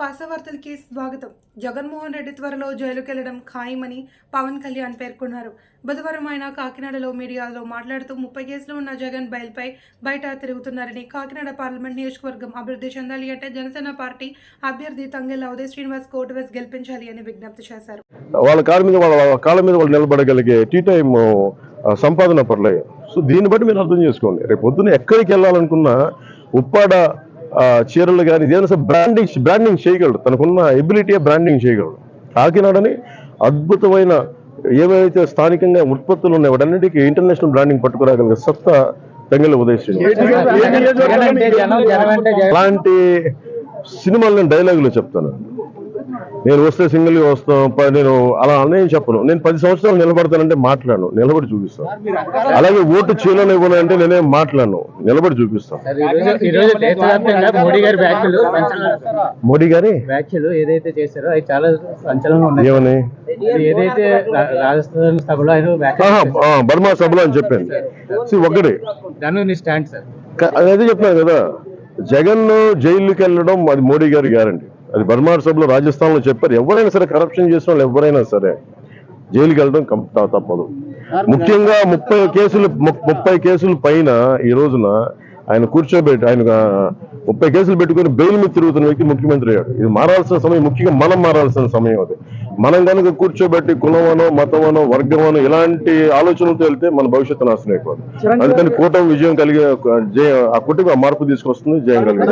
పాసవార్తలకి స్వాగతం. జగన్మోహన్ రెడ్డి త్వరలో జైలుకెళ్ళడం ఖాయమని పవన్ కళ్యాణ్ పేర్కొన్నారు. బుధవారం ఆయన కాకినాడలో మీడియాలో మాట్లాడుతూ ముప్పై కేసులు ఉన్న జగన్ బయల్పై బయట తిరుగుతున్నారని కాకినాడ పార్లమెంట్ నియోజకవర్గం అభివృద్ధి చెందాలి అంటే జనసేన పార్టీ అభ్యర్థి తంగెల్ల ఉదయ్ శ్రీనివాస్ కోర్టు వేసి గెలిపించాలి అని విజ్ఞప్తి చేశారు. వాళ్ళ కాళ్ళ మీద వాళ్ళ కాళ్ళ మీద వాళ్ళు నిలబడగలిగే టీ టైం సంపాదన పర్లేదు. సో దీన్ని బట్టి మీరు అర్థం చేసుకోండి. రేపు పొద్దున్న ఎక్కడికి వెళ్ళాలనుకున్నా ఉప్పాడ చీరలు కానీ ఏదైనా సరే బ్రాండింగ్ బ్రాండింగ్ చేయగలడు. తనకున్న ఎబిలిటీ బ్రాండింగ్ చేయగలడు. కాకినాడని అద్భుతమైన ఏవైతే స్థానికంగా ఉత్పత్తులు ఉన్నాయి వాటన్నిటికీ ఇంటర్నేషనల్ బ్రాండింగ్ పట్టుకురాగలిగే సత్తా తెంగల ఉదయ్ శ్రీనివాస్ జగన్ అంటే జనం జనం అంటే జగన్ అలాంటి సినిమాలు నేను డైలాగులు చెప్తాను. నేను వస్తే సింగిల్గా వస్తాం. ప- నేను అలా నేను చెప్పను. నేను పది సంవత్సరాలు నిలబడతానంటే మాట్లాడను. నిలబడి చూపిస్తాను అలాగే ఓటు చీలని ఇవ్వాలంటే నేనే మాట్లాడను. నిలబడి చూపిస్తాను మోడీ గారి? వ్యాఖ్యలు ఏదైతే చేశారో అవి చాలా సంచలనం ఏమని? ఏదైతే రాజస్థాన్ సభలో ఆయన బర్మా సభలో అని చెప్పాను. ఒకటి దాని స్టాండ్ సార్ అదే చెప్పాను కదా. జగన్ జైలుకి వెళ్ళడం అది మోడీ గారి గ్యారంటీ. అది బర్మార్ సభలో రాజస్థాన్లో చెప్పారు. ఎవరైనా సరే కరప్షన్ చేసిన వాళ్ళు ఎవరైనా సరే జైలుకి వెళ్ళడం తప్పదు. ముఖ్యంగా ముప్పై కేసులు ముప్పై కేసుల పైన ఈ రోజున ఆయన కూర్చోబెట్టి ఆయన ముప్పై కేసులు పెట్టుకుని బెయిల్ మీద తిరుగుతున్న వ్యక్తి ముఖ్యమంత్రి అయ్యాడు. ఇది మారాల్సిన సమయం ముఖ్యంగా మనం మారాల్సిన సమయం అది. మనం కనుక కూర్చోబెట్టి కులమనో మతమనో వర్గమనో ఇలాంటి ఆలోచనలతో వెళ్తే మన భవిష్యత్తు నాశనం అయిపోతుంది అందుకని కూటమి విజయం కలిగే జయ ఆ కుటుంబ మార్పు తీసుకొస్తుంది జయం కలిగే